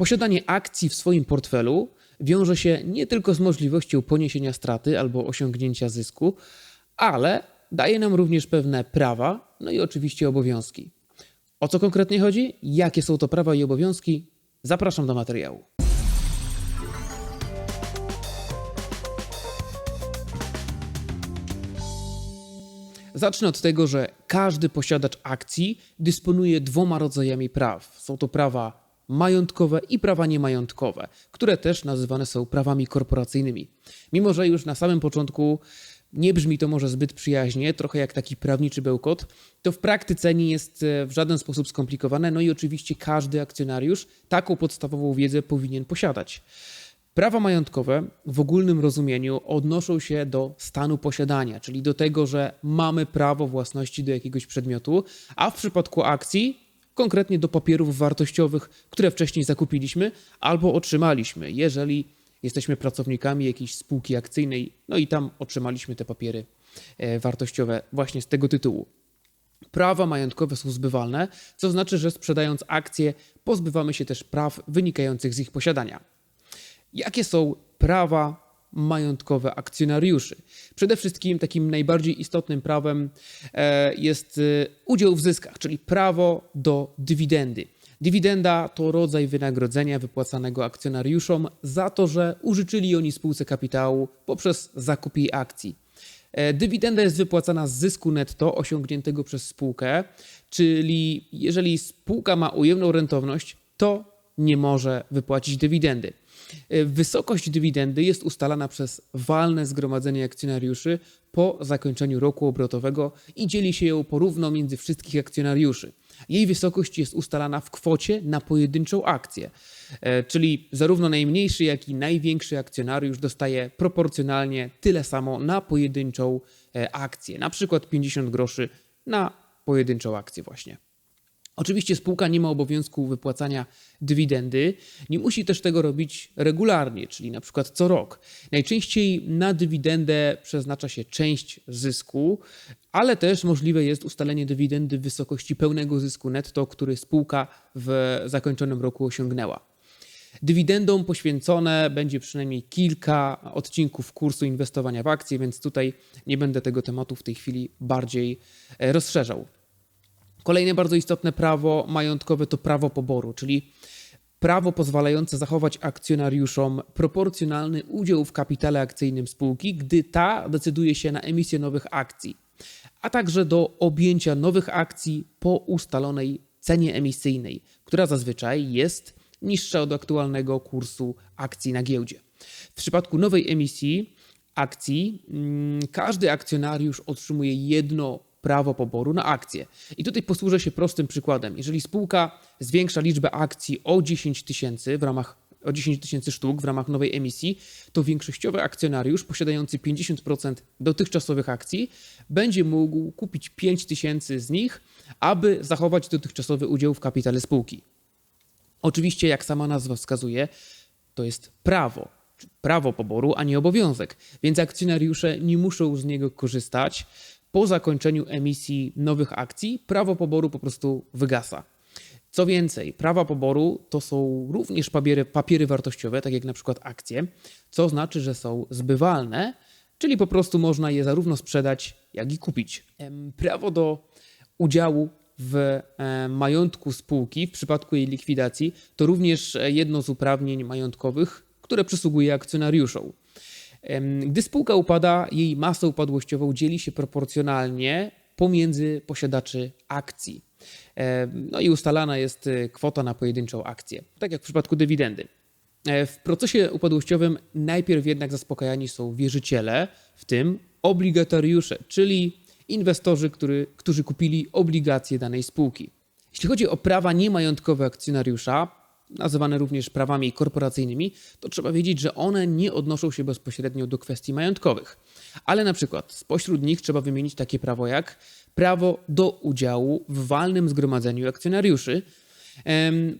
Posiadanie akcji w swoim portfelu wiąże się nie tylko z możliwością poniesienia straty albo osiągnięcia zysku, ale daje nam również pewne prawa, no i oczywiście obowiązki. O co konkretnie chodzi? Jakie są to prawa i obowiązki? Zapraszam do materiału. Zacznę od tego, że każdy posiadacz akcji dysponuje dwoma rodzajami praw. Są to prawa majątkowe i prawa niemajątkowe, które też nazywane są prawami korporacyjnymi. Mimo, że już na samym początku nie brzmi to może zbyt przyjaźnie, trochę jak taki prawniczy bełkot, to w praktyce nie jest e, w żaden sposób skomplikowane, no i oczywiście każdy akcjonariusz taką podstawową wiedzę powinien posiadać. Prawa majątkowe w ogólnym rozumieniu odnoszą się do stanu posiadania, czyli do tego, że mamy prawo własności do jakiegoś przedmiotu, a w przypadku akcji konkretnie do papierów wartościowych, które wcześniej zakupiliśmy albo otrzymaliśmy, jeżeli jesteśmy pracownikami jakiejś spółki akcyjnej, no i tam otrzymaliśmy te papiery e, wartościowe właśnie z tego tytułu. Prawa majątkowe są zbywalne, co znaczy, że sprzedając akcje pozbywamy się też praw wynikających z ich posiadania. Jakie są prawa majątkowe akcjonariuszy? Przede wszystkim takim najbardziej istotnym prawem e, jest e, udział w zyskach, czyli prawo do dywidendy. Dywidenda to rodzaj wynagrodzenia wypłacanego akcjonariuszom za to, że użyczyli oni spółce kapitału poprzez zakup jej akcji. E, Dywidenda jest wypłacana z zysku netto osiągniętego przez spółkę, czyli jeżeli spółka ma ujemną rentowność, to nie może wypłacić dywidendy. E, Wysokość dywidendy jest ustalana przez walne zgromadzenie akcjonariuszy po zakończeniu roku obrotowego i dzieli się ją porówno między wszystkich akcjonariuszy. Jej wysokość jest ustalana w kwocie na pojedynczą akcję, E, czyli zarówno najmniejszy, jak i największy akcjonariusz dostaje proporcjonalnie tyle samo na pojedynczą e, akcję, na przykład 50 groszy na pojedynczą akcję właśnie. Oczywiście spółka nie ma obowiązku wypłacania dywidendy, nie musi też tego robić regularnie, czyli na przykład co rok. Najczęściej na dywidendę przeznacza się część zysku, ale też możliwe jest ustalenie dywidendy w wysokości pełnego zysku netto, który spółka w zakończonym roku osiągnęła. Dywidendom poświęcone będzie przynajmniej kilka odcinków kursu inwestowania w akcje, więc tutaj nie będę tego tematu w tej chwili bardziej e, rozszerzał. Kolejne bardzo istotne prawo majątkowe to prawo poboru, czyli prawo pozwalające zachować akcjonariuszom proporcjonalny udział w kapitale akcyjnym spółki, gdy ta decyduje się na emisję nowych akcji, a także do objęcia nowych akcji po ustalonej cenie emisyjnej, która zazwyczaj jest niższa od aktualnego kursu akcji na giełdzie. W przypadku nowej emisji akcji mm, każdy akcjonariusz otrzymuje jedno prawo poboru na akcje. I tutaj posłużę się prostym przykładem. Jeżeli spółka zwiększa liczbę akcji o 10 tysięcy w ramach o 10 tysięcy sztuk w ramach nowej emisji, to większościowy akcjonariusz posiadający 50% dotychczasowych akcji będzie mógł kupić 5 tysięcy z nich, aby zachować dotychczasowy udział w kapitale spółki. Oczywiście, jak sama nazwa wskazuje, to jest prawo, prawo poboru, a nie obowiązek, więc akcjonariusze nie muszą z niego korzystać. Po zakończeniu emisji nowych akcji prawo poboru po prostu wygasa. Co więcej, prawa poboru to są również papiery, papiery wartościowe, tak jak na przykład akcje, co znaczy, że są zbywalne, czyli po prostu można je zarówno sprzedać, jak i kupić. Prawo do udziału w e, majątku spółki w przypadku jej likwidacji to również e, jedno z uprawnień majątkowych, które przysługuje akcjonariuszom. Gdy spółka upada, jej masę upadłościową dzieli się proporcjonalnie pomiędzy posiadaczy akcji. No i ustalana jest e, kwota na pojedynczą akcję, tak jak w przypadku dywidendy. E, W procesie upadłościowym najpierw jednak zaspokajani są wierzyciele, w tym obligatariusze, czyli inwestorzy, który, którzy kupili obligacje danej spółki. Jeśli chodzi o prawa niemajątkowe akcjonariusza, nazywane również prawami korporacyjnymi, to trzeba wiedzieć, że one nie odnoszą się bezpośrednio do kwestii majątkowych. Ale na przykład spośród nich trzeba wymienić takie prawo jak prawo do udziału w walnym zgromadzeniu akcjonariuszy.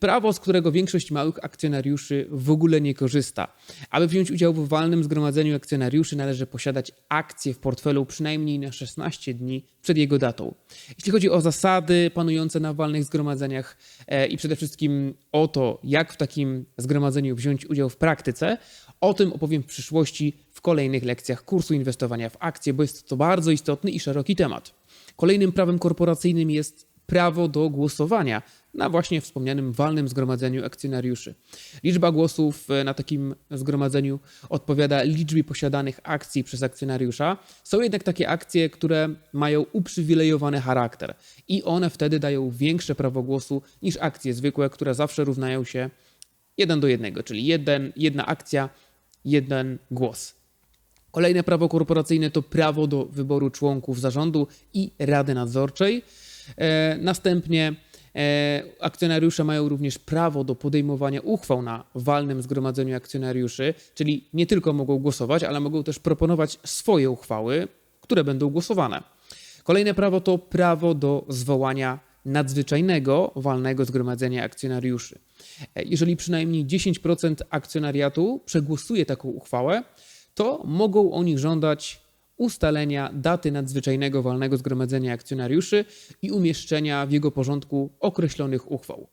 Prawo, z którego większość małych akcjonariuszy w ogóle nie korzysta. Aby wziąć udział w walnym zgromadzeniu akcjonariuszy, należy posiadać akcje w portfelu przynajmniej na 16 dni przed jego datą. Jeśli chodzi o zasady panujące na walnych zgromadzeniach e, i przede wszystkim o to, jak w takim zgromadzeniu wziąć udział w praktyce, o tym opowiem w przyszłości w kolejnych lekcjach kursu inwestowania w akcje, bo jest to bardzo istotny i szeroki temat. Kolejnym prawem korporacyjnym jest prawo do głosowania na właśnie wspomnianym walnym zgromadzeniu akcjonariuszy. Liczba głosów e, na takim zgromadzeniu odpowiada liczbie posiadanych akcji przez akcjonariusza. Są jednak takie akcje, które mają uprzywilejowany charakter i one wtedy dają większe prawo głosu niż akcje zwykłe, które zawsze równają się jeden do jednego, czyli jeden, jedna akcja, jeden głos. Kolejne prawo korporacyjne to prawo do wyboru członków zarządu i rady nadzorczej. E, następnie e, akcjonariusze mają również prawo do podejmowania uchwał na walnym zgromadzeniu akcjonariuszy, czyli nie tylko mogą głosować, ale mogą też proponować swoje uchwały, które będą głosowane. Kolejne prawo to prawo do zwołania nadzwyczajnego walnego zgromadzenia akcjonariuszy. E, Jeżeli przynajmniej 10% akcjonariatu przegłosuje taką uchwałę, to mogą oni żądać ustalenia daty nadzwyczajnego walnego zgromadzenia akcjonariuszy i umieszczenia w jego porządku określonych uchwał.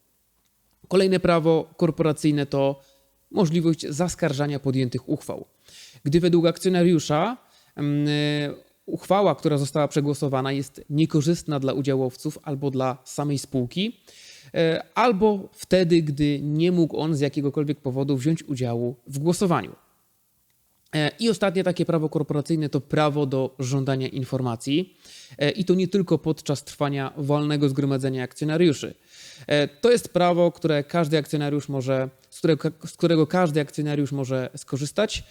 Kolejne prawo korporacyjne to możliwość zaskarżania podjętych uchwał. Gdy według akcjonariusza mm, uchwała, która została przegłosowana, jest niekorzystna dla udziałowców albo dla samej spółki, e, albo wtedy, gdy nie mógł on z jakiegokolwiek powodu wziąć udziału w głosowaniu. E, I ostatnie takie prawo korporacyjne to prawo do żądania informacji E, i to nie tylko podczas trwania wolnego zgromadzenia akcjonariuszy. E, To jest prawo, które każdy akcjonariusz może, z którego, z którego każdy akcjonariusz może skorzystać,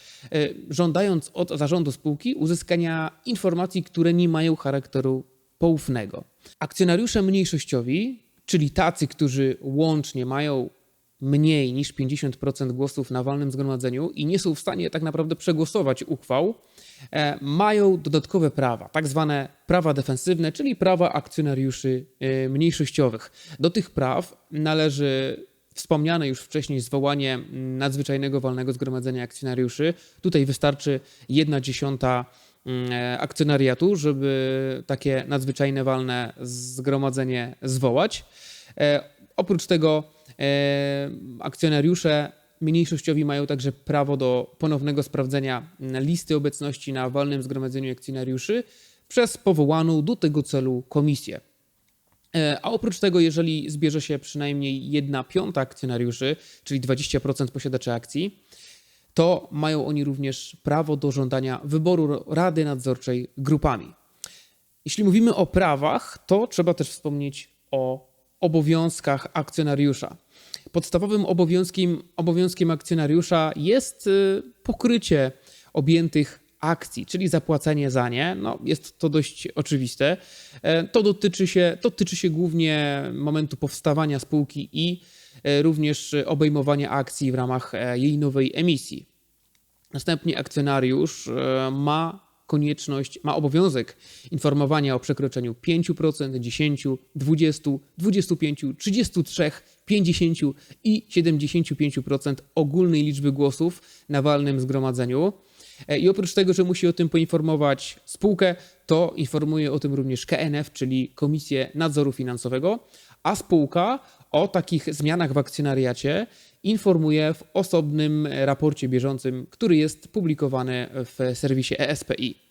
żądając od zarządu spółki uzyskania informacji, które nie mają charakteru poufnego. Akcjonariusze mniejszościowi, czyli tacy, którzy łącznie mają mniej niż 50% głosów na walnym zgromadzeniu i nie są w stanie tak naprawdę przegłosować uchwał, e, mają dodatkowe prawa, tak zwane prawa defensywne, czyli prawa akcjonariuszy e, mniejszościowych. Do tych praw należy wspomniane już wcześniej zwołanie nadzwyczajnego walnego zgromadzenia akcjonariuszy. Tutaj wystarczy jedna dziesiąta mm, e, akcjonariatu, żeby takie nadzwyczajne walne zgromadzenie zwołać. Oprócz tego akcjonariusze mniejszościowi mają także prawo do ponownego sprawdzenia listy obecności na walnym zgromadzeniu akcjonariuszy przez powołaną do tego celu komisję. E, A oprócz tego, jeżeli zbierze się przynajmniej 1 piąta akcjonariuszy, czyli 20% posiadaczy akcji, to mają oni również prawo do żądania wyboru rady nadzorczej grupami. Jeśli mówimy o prawach, to trzeba też wspomnieć o obowiązkach akcjonariusza. Podstawowym obowiązkiem, obowiązkiem akcjonariusza jest y, pokrycie objętych akcji, czyli zapłacenie za nie. No, jest to dość oczywiste. E, To dotyczy się, to tyczy się głównie momentu powstawania spółki i e, również obejmowania akcji w ramach e, jej nowej emisji. Następnie akcjonariusz ma konieczność, ma obowiązek informowania o przekroczeniu 5%, 10, 20, 25, 33, 50 i 75% ogólnej liczby głosów na walnym zgromadzeniu. E, I oprócz tego, że musi o tym poinformować spółkę, to informuje o tym również KNF, czyli Komisję Nadzoru Finansowego, a spółka o takich zmianach w akcjonariacie informuje w osobnym raporcie bieżącym, który jest publikowany w serwisie ESPI.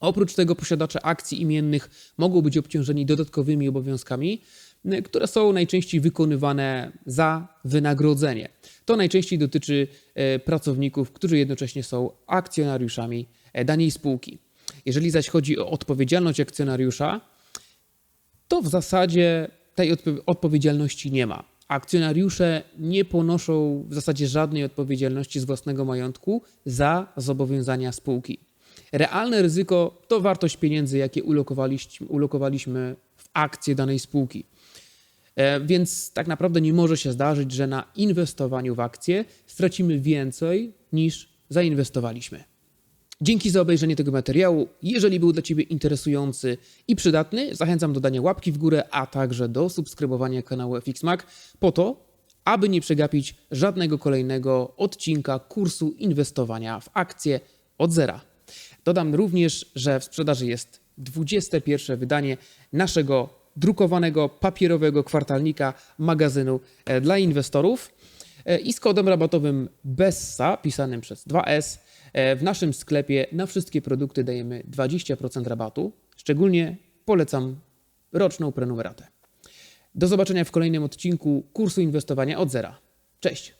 Oprócz tego posiadacze akcji imiennych mogą być obciążeni dodatkowymi obowiązkami, które są najczęściej wykonywane za wynagrodzenie. To najczęściej dotyczy e, pracowników, którzy jednocześnie są akcjonariuszami e, danej spółki. Jeżeli zaś chodzi o odpowiedzialność akcjonariusza, to w zasadzie tej odpo- odpowiedzialności nie ma. Akcjonariusze nie ponoszą w zasadzie żadnej odpowiedzialności z własnego majątku za zobowiązania spółki. Realne ryzyko to wartość pieniędzy, jakie ulokowaliśmy, ulokowaliśmy w akcje danej spółki. E, Więc tak naprawdę nie może się zdarzyć, że na inwestowaniu w akcje stracimy więcej niż zainwestowaliśmy. Dzięki za obejrzenie tego materiału. Jeżeli był dla Ciebie interesujący i przydatny, zachęcam do dania łapki w górę, a także do subskrybowania kanału FX Mac po to, aby nie przegapić żadnego kolejnego odcinka kursu inwestowania w akcje od zera. Dodam również, że w sprzedaży jest 21 wydanie naszego drukowanego papierowego kwartalnika magazynu e, dla inwestorów E, i z kodem rabatowym BESSA, pisanym przez 2S, e, w naszym sklepie na wszystkie produkty dajemy 20% rabatu. Szczególnie polecam roczną prenumeratę. Do zobaczenia w kolejnym odcinku kursu inwestowania od zera. Cześć!